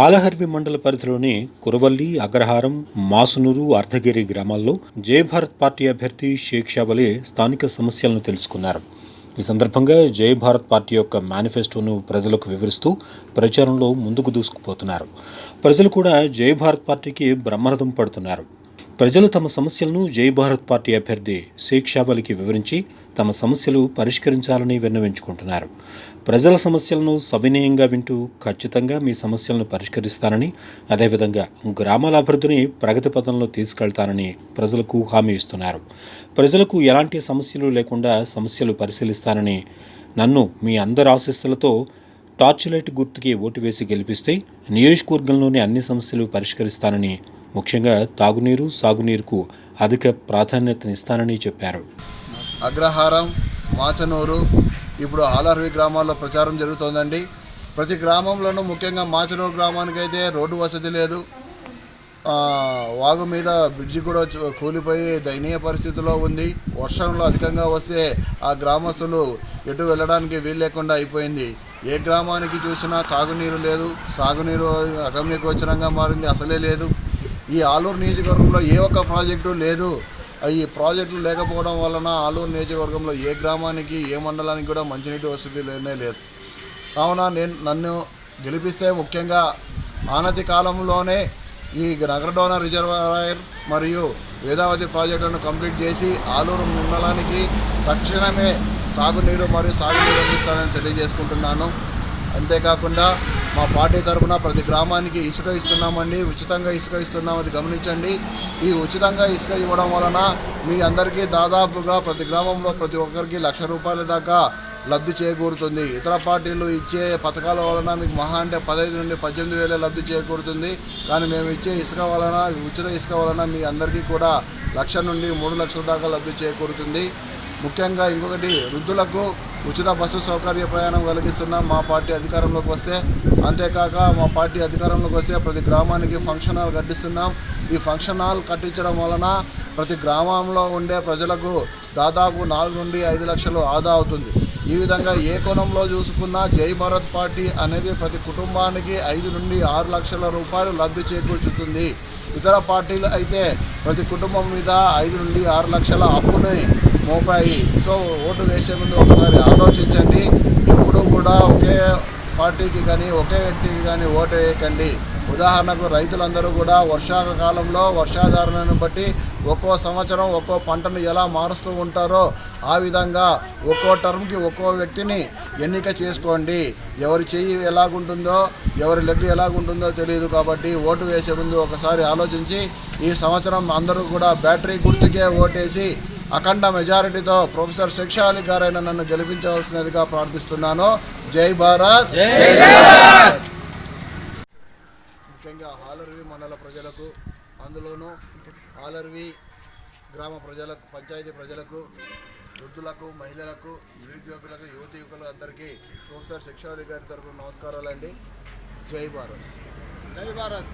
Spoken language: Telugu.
హాలహర్వి మండల పరిధిలోని కురవల్లి అగ్రహారం మాసునూరు అర్ధగిరి గ్రామాల్లో జయభారత్ పార్టీ అభ్యర్థి షేక్ షావలి స్థానిక సమస్యలను తెలుసుకున్నారు. ఈ సందర్భంగా జయ భారత్ పార్టీ యొక్క మేనిఫెస్టోను ప్రజలకు వివరిస్తూ ప్రచారంలో ముందుకు దూసుకుపోతున్నారు. ప్రజలు కూడా జయ భారత్ పార్టీకి బ్రహ్మరథం పడుతున్నారు. ప్రజలు తమ సమస్యలను జై భారత్ పార్టీ అభ్యర్థి షేక్ షాబలికి వివరించి తమ సమస్యలు పరిష్కరించాలని విన్నవించుకుంటున్నారు. ప్రజల సమస్యలను సవినయంగా వింటూ ఖచ్చితంగా మీ సమస్యలను పరిష్కరిస్తానని అదేవిధంగా గ్రామాల అభివృద్ధిని ప్రగతి పథంలో తీసుకెళ్తానని ప్రజలకు హామీ ఇస్తున్నారు. ప్రజలకు ఎలాంటి సమస్యలు లేకుండా సమస్యలు పరిశీలిస్తానని నన్ను మీ అందరి ఆశీస్సులతో టార్చ్ లైట్ గుర్తుకి ఓటు వేసి గెలిపిస్తే నియోజకవర్గంలోని అన్ని సమస్యలు పరిష్కరిస్తానని ముఖ్యంగా తాగునీరు సాగునీరుకు అధిక ప్రాధాన్యతనిస్తానని చెప్పారు. అగ్రహారం మాచనూరు ఇప్పుడు ఆలర్వి గ్రామాల్లో ప్రచారం జరుగుతోందండి. ప్రతి గ్రామంలోనూ ముఖ్యంగా మాచనూరు గ్రామానికి అయితే రోడ్డు వసతి లేదు. వాగు మీద బ్రిడ్జి కూడా కూలిపోయి దయనీయ పరిస్థితిలో ఉంది. వర్షంలో అధికంగా వస్తే ఆ గ్రామస్తులు ఎటు వెళ్ళడానికి వీలు లేకుండా అయిపోయింది. ఏ గ్రామానికి చూసినా తాగునీరు లేదు. సాగునీరు అగమ్యగోచరంగా మారింది. అసలే లేదు. ఈ ఆలూరు నియోజకవర్గంలో ఏ ఒక్క ప్రాజెక్టు లేదు. ఈ ప్రాజెక్టులు లేకపోవడం వలన ఆలూరు నియోజకవర్గంలో ఏ గ్రామానికి ఏ మండలానికి కూడా మంచినీటి వసతి లేనే లేదు. కావున నేను నన్ను గెలిపిస్తే ముఖ్యంగా ఆనతి కాలంలోనే ఈ నగరడోన రిజర్వాయర్ మరియు వేదావతి ప్రాజెక్టులను కంప్లీట్ చేసి ఆలూరు మండలానికి తక్షణమే తాగునీరు మరియు సాగునీరు అందిస్తానని తెలియజేసుకుంటున్నాను. అంతేకాకుండా మా పార్టీ తరఫున ప్రతి గ్రామానికి ఇసుక ఇస్తున్నామండి ఉచితంగా ఇసుక ఇస్తున్నాం అది గమనించండి. ఈ ఉచితంగా ఇసుక ఇవ్వడం వలన మీ అందరికీ దాదాపుగా ప్రతి గ్రామంలో ప్రతి ఒక్కరికి లక్ష రూపాయల దాకా లబ్ధి చేకూరుతుంది. ఇతర పార్టీలు ఇచ్చే పథకాల వలన మీకు మహా అంటే పదహైదు నుండి పద్దెనిమిది వేలే లబ్ధి చేకూరుతుంది. కానీ మేము ఇచ్చే ఇసుక వలన ఉచిత ఇసుక వలన మీ అందరికీ కూడా లక్ష నుండి మూడు లక్షల దాకా లబ్ధి చేకూరుతుంది. ముఖ్యంగా ఇంకొకటి వృద్ధులకు ఉచిత బస్సు సౌకర్య ప్రయాణం కలిగిస్తున్నాం మా పార్టీ అధికారంలోకి వస్తే అంతేకాక మా పార్టీ అధికారంలోకి వస్తే ప్రతి గ్రామానికి ఫంక్షన్ హాల్ కట్టిస్తున్నాం. ఈ ఫంక్షన్ హాల్ కట్టించడం వలన ప్రతి గ్రామంలో ఉండే ప్రజలకు దాదాపు నాలుగు నుండి ఐదు లక్షలు ఆదా అవుతుంది. ఈ విధంగా ఏ కోణంలో చూసుకున్నా జై భారత్ పార్టీ అనేది ప్రతి కుటుంబానికి ఐదు నుండి ఆరు లక్షల రూపాయలు లబ్ధి చేకూర్చుతుంది. ఇతర పార్టీలు అయితే ప్రతి కుటుంబం మీద ఐదు నుండి ఆరు లక్షల అప్పుని మోపాయి. సో ఓటు వేసే ముందు ఒకసారి ఆలోచించండి. ఎప్పుడు కూడా ఒకే పార్టీకి కానీ ఒకే వ్యక్తికి కానీ ఓటు వేయకండి. ఉదాహరణకు రైతులందరూ కూడా వర్షాకాలంలో వర్షాధారణను బట్టి ఒక్కో సంవత్సరం ఒక్కో పంటను ఎలా మారుస్తూ ఉంటారో ఆ విధంగా ఒక్కో టర్మ్కి ఒక్కో వ్యక్తిని ఎన్నిక చేసుకోండి. ఎవరి చెయ్యి ఎలాగుంటుందో ఎవరి లెగ్ ఎలాగుంటుందో తెలియదు కాబట్టి ఓటు వేసే ముందు ఒకసారి ఆలోచించి ఈ సంవత్సరం అందరూ కూడా బ్యాటరీ గుర్తుకే ఓటేసి అఖండ మెజారిటీతో ప్రొఫెసర్ శిక్షాలి గారైన నన్ను గెలిపించవలసినదిగా ప్రార్థిస్తున్నాను. జై భారత్! ముఖ్యంగా ఆలర్వి మండల ప్రజలకు అందులోనూ ఆలర్వి గ్రామ ప్రజలకు పంచాయతీ ప్రజలకు వృద్ధులకు మహిళలకు నిరుద్యోగులకు యువతి యువకులకు అందరికీ ప్రొఫెసర్ శిక్షావళి గారి తరఫున నమస్కారాలండి. జై భారత్. జై భారత్.